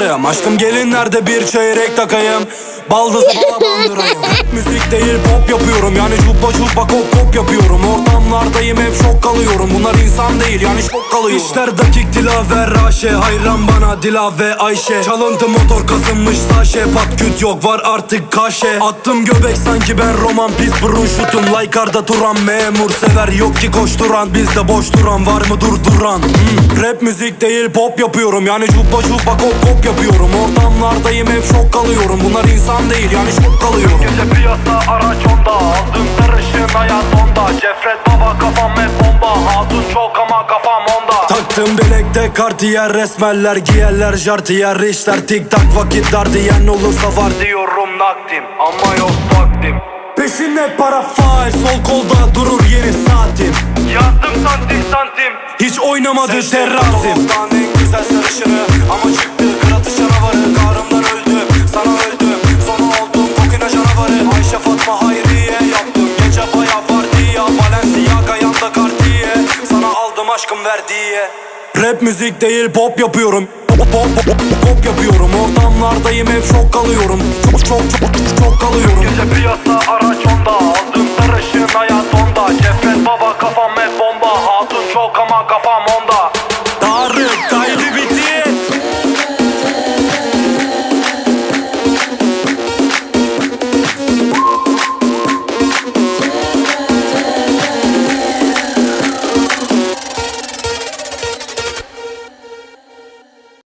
canavarım Aşkım gelinlerde bir çeyrek takayım Baldız bala bandırayım müzik değil pop yapıyorum. Yani cubba cubba kop kop yapıyorum. Ortamlardayım hep şok kalıyorum. Bunlar insan değil yani şok kalıyorum. İşler dakik dilaver raşe Hayran bana dila ve Ayşe. Çalıntı motor kazınmış saşe Pat küt yok var artık kaşe. Attım göbek sanki ben roman. Pis burun şutum. Laykarda duran memur sever Yok ki koşturan. Bizde boş duran Var mı durduran? Hmm, Rap müzik değil pop yapıyorum. Yani cubba cubba kop kop yapıyorum. Ortamlardayım hep şok kalıyorum. Bunlar insan değil yani şok kalıyorum. Gece piyasa araç onda. Aldım sarışın hayat onda. Cefret baba kafam hep bomba. Hatun çok ama kafam onda. Taktım bilekte kartiyer resmeller giyerler jartiyer işler tik tak vakit dar diyen olursa var. Diyorum nakdim ama yok vaktim. Peşinde para faal sol kolda durur yeni saatim. Yazdım santim santim. Hiç oynamadı terrazim. en güzel sarışını aşkım verdiye Rap müzik değil pop yapıyorum. Pop pop pop pop yapıyorum. Ortamlardayım hep şok kalıyorum Çok çok çok çok kalıyorum Gece piyasa araç onda Aldım